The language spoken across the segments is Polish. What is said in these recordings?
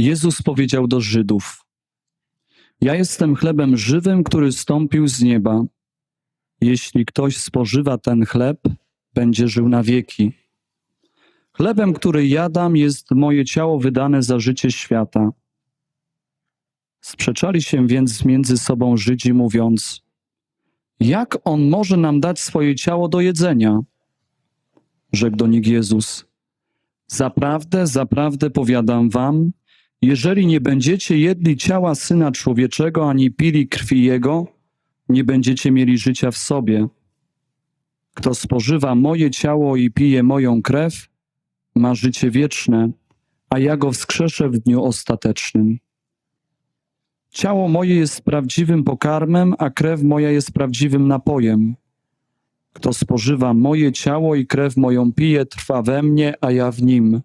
Jezus powiedział do Żydów: Ja jestem chlebem żywym, który stąpił z nieba. Jeśli ktoś spożywa ten chleb, będzie żył na wieki. Chlebem, który jadam, jest moje ciało wydane za życie świata. Sprzeczali się więc między sobą Żydzi, mówiąc: Jak on może nam dać swoje ciało do jedzenia? Rzekł do nich Jezus: Zaprawdę, zaprawdę powiadam wam, jeżeli nie będziecie jedli ciała syna człowieczego ani pili krwi jego, nie będziecie mieli życia w sobie. Kto spożywa moje ciało i pije moją krew, ma życie wieczne, a ja go wskrzeszę w dniu ostatecznym. Ciało moje jest prawdziwym pokarmem, a krew moja jest prawdziwym napojem. Kto spożywa moje ciało i krew moją pije, trwa we mnie, a ja w nim.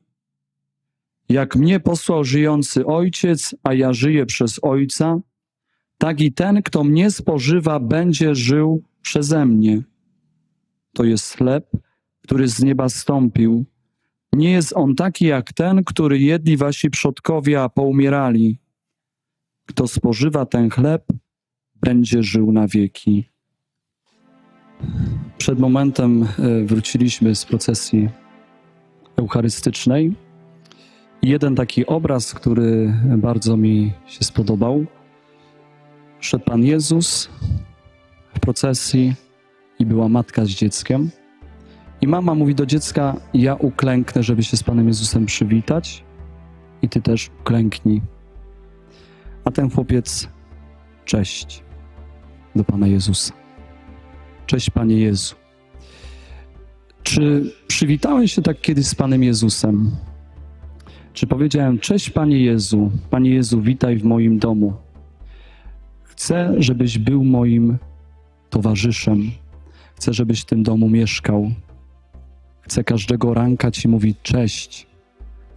Jak mnie posłał żyjący Ojciec, a ja żyję przez Ojca, tak i ten, kto mnie spożywa, będzie żył przeze mnie. To jest chleb, który z nieba stąpił. Nie jest on taki jak ten, który jedli wasi przodkowie, a poumierali. Kto spożywa ten chleb, będzie żył na wieki. Przed momentem e, wróciliśmy z procesji eucharystycznej. Jeden taki obraz, który bardzo mi się spodobał. Szedł Pan Jezus w procesji i była matka z dzieckiem. I mama mówi do dziecka: Ja uklęknę, żeby się z Panem Jezusem przywitać, i ty też uklęknij. A ten chłopiec: Cześć do Pana Jezusa. Cześć, Panie Jezu. Czy przywitałeś się tak kiedyś z Panem Jezusem? Czy powiedziałem: Cześć, Panie Jezu, Panie Jezu, witaj w moim domu. Chcę, żebyś był moim towarzyszem. Chcę, żebyś w tym domu mieszkał. Chcę każdego ranka Ci mówić cześć.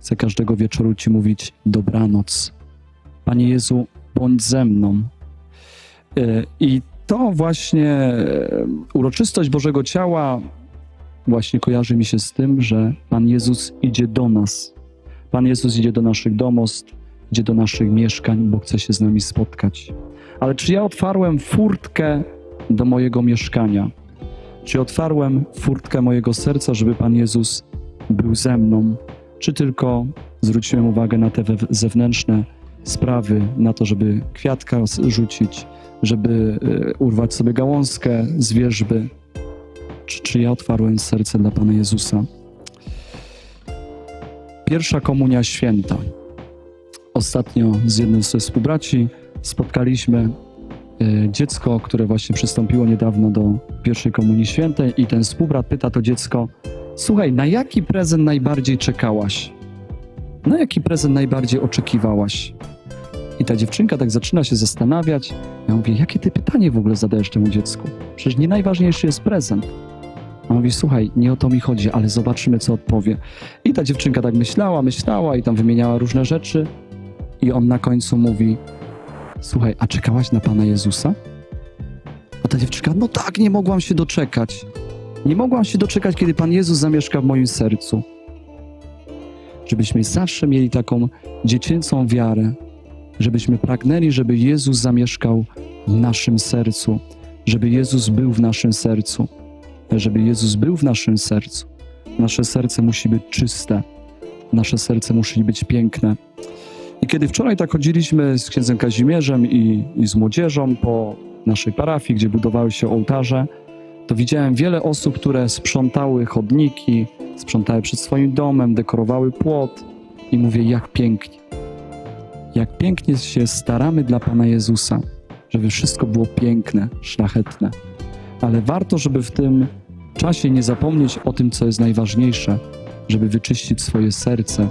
Chcę każdego wieczoru Ci mówić dobranoc. Panie Jezu, bądź ze mną. E, I to właśnie e, uroczystość Bożego Ciała właśnie kojarzy mi się z tym, że Pan Jezus idzie do nas. Pan Jezus idzie do naszych domostw, idzie do naszych mieszkań, bo chce się z nami spotkać. Ale czy ja otwarłem furtkę do mojego mieszkania? Czy otwarłem furtkę mojego serca, żeby Pan Jezus był ze mną? Czy tylko zwróciłem uwagę na te zewnętrzne sprawy, na to, żeby kwiatka rzucić, żeby e, urwać sobie gałązkę z wierzby? Czy, czy ja otwarłem serce dla Pana Jezusa? Pierwsza komunia święta. Ostatnio z jednym ze współbraci spotkaliśmy e, dziecko, które właśnie przystąpiło niedawno do pierwszej komunii świętej i ten współbrat pyta to dziecko, słuchaj, na jaki prezent najbardziej czekałaś? Na jaki prezent najbardziej oczekiwałaś? I ta dziewczynka tak zaczyna się zastanawiać. Ja mówię, jakie ty pytanie w ogóle zadajesz temu dziecku? Przecież nie najważniejszy jest prezent. On mówi, słuchaj, nie o to mi chodzi, ale zobaczymy, co odpowie. I ta dziewczynka tak myślała, myślała i tam wymieniała różne rzeczy. I on na końcu mówi, słuchaj, a czekałaś na Pana Jezusa? A ta dziewczynka, no tak, nie mogłam się doczekać. Nie mogłam się doczekać, kiedy Pan Jezus zamieszka w moim sercu. Żebyśmy zawsze mieli taką dziecięcą wiarę, żebyśmy pragnęli, żeby Jezus zamieszkał w naszym sercu, żeby Jezus był w naszym sercu, żeby Jezus był w naszym sercu. Nasze serce musi być czyste, nasze serce musi być piękne. I kiedy wczoraj tak chodziliśmy z księdzem Kazimierzem i, i z młodzieżą po naszej parafii, gdzie budowały się ołtarze, to widziałem wiele osób, które sprzątały chodniki, sprzątały przed swoim domem, dekorowały płot i mówię, jak pięknie. Jak pięknie się staramy dla Pana Jezusa, żeby wszystko było piękne, szlachetne. Ale warto, żeby w tym czasie nie zapomnieć o tym, co jest najważniejsze, żeby wyczyścić swoje serce,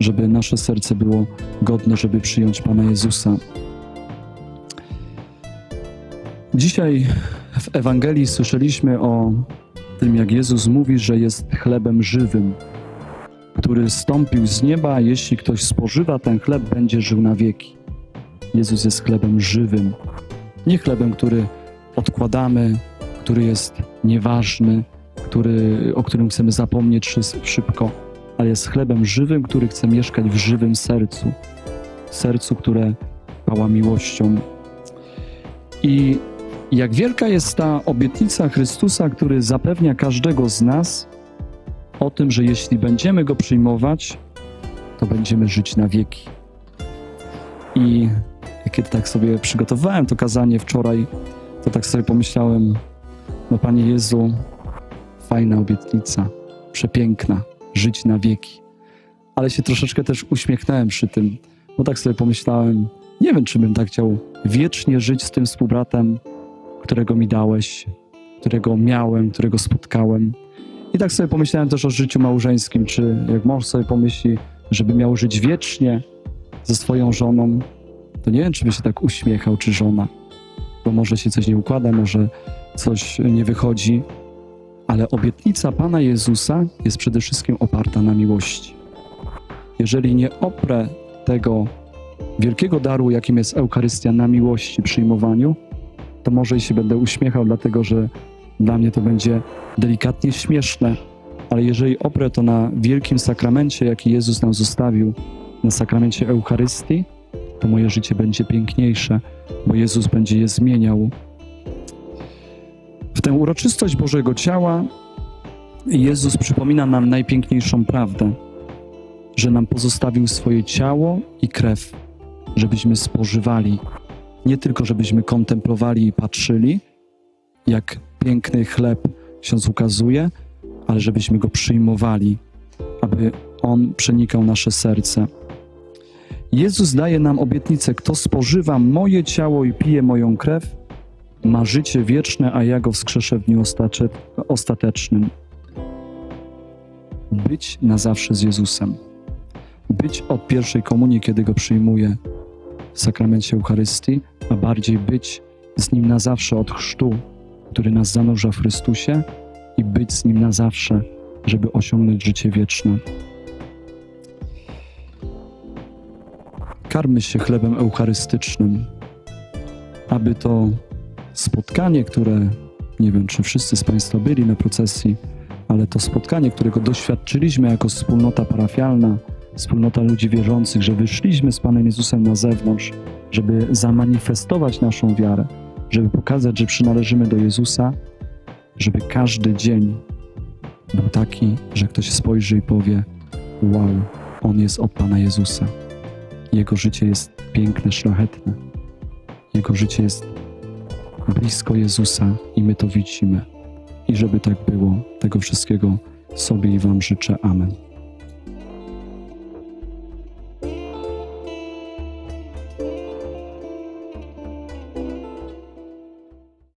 żeby nasze serce było godne, żeby przyjąć Pana Jezusa. Dzisiaj w Ewangelii słyszeliśmy o tym, jak Jezus mówi, że jest chlebem żywym, który stąpił z nieba, jeśli ktoś spożywa ten chleb, będzie żył na wieki. Jezus jest chlebem żywym, nie chlebem, który odkładamy, który jest nieważny, który, o którym chcemy zapomnieć szybko, ale jest chlebem żywym, który chce mieszkać w żywym sercu. sercu, które pała miłością. I jak wielka jest ta obietnica Chrystusa, który zapewnia każdego z nas o tym, że jeśli będziemy go przyjmować, to będziemy żyć na wieki. I kiedy tak sobie przygotowałem to kazanie wczoraj, to tak sobie pomyślałem, no Panie Jezu, fajna obietnica, przepiękna, żyć na wieki. Ale się troszeczkę też uśmiechnąłem przy tym, bo tak sobie pomyślałem, nie wiem, czy bym tak chciał wiecznie żyć z tym współbratem, którego mi dałeś, którego miałem, którego spotkałem. I tak sobie pomyślałem też o życiu małżeńskim, czy jak mąż sobie pomyśli, żeby miał żyć wiecznie ze swoją żoną, to nie wiem, czy by się tak uśmiechał, czy żona, bo może się coś nie układa, może coś nie wychodzi, ale obietnica Pana Jezusa jest przede wszystkim oparta na miłości. Jeżeli nie oprę tego wielkiego daru, jakim jest Eucharystia, na miłości, przyjmowaniu, to może i się będę uśmiechał, dlatego że dla mnie to będzie delikatnie śmieszne, ale jeżeli oprę to na wielkim sakramencie, jaki Jezus nam zostawił, na sakramencie Eucharystii, to moje życie będzie piękniejsze, bo Jezus będzie je zmieniał. Tę uroczystość Bożego Ciała Jezus przypomina nam najpiękniejszą prawdę, że nam pozostawił swoje ciało i krew, żebyśmy spożywali, nie tylko żebyśmy kontemplowali i patrzyli, jak piękny chleb ksiądz ukazuje, ale żebyśmy go przyjmowali, aby on przenikał nasze serce. Jezus daje nam obietnicę: kto spożywa moje ciało i pije moją krew, ma życie wieczne, a ja go wskrzeszę w dniu ostatecznym. Być na zawsze z Jezusem. Być od pierwszej komunii, kiedy go przyjmuję w sakramencie Eucharystii, a bardziej być z nim na zawsze od chrztu, który nas zanurza w Chrystusie, i być z nim na zawsze, żeby osiągnąć życie wieczne. Karmy się chlebem eucharystycznym, aby to spotkanie, które nie wiem, czy wszyscy z Państwa byli na procesji, ale to spotkanie, którego doświadczyliśmy jako wspólnota parafialna, wspólnota ludzi wierzących, że wyszliśmy z Panem Jezusem na zewnątrz, żeby zamanifestować naszą wiarę, żeby pokazać, że przynależymy do Jezusa, żeby każdy dzień był taki, że ktoś spojrzy i powie: Wow, on jest od Pana Jezusa. Jego życie jest piękne, szlachetne. Jego życie jest blisko Jezusa i my to widzimy. I żeby tak było, tego wszystkiego sobie i Wam życzę. Amen.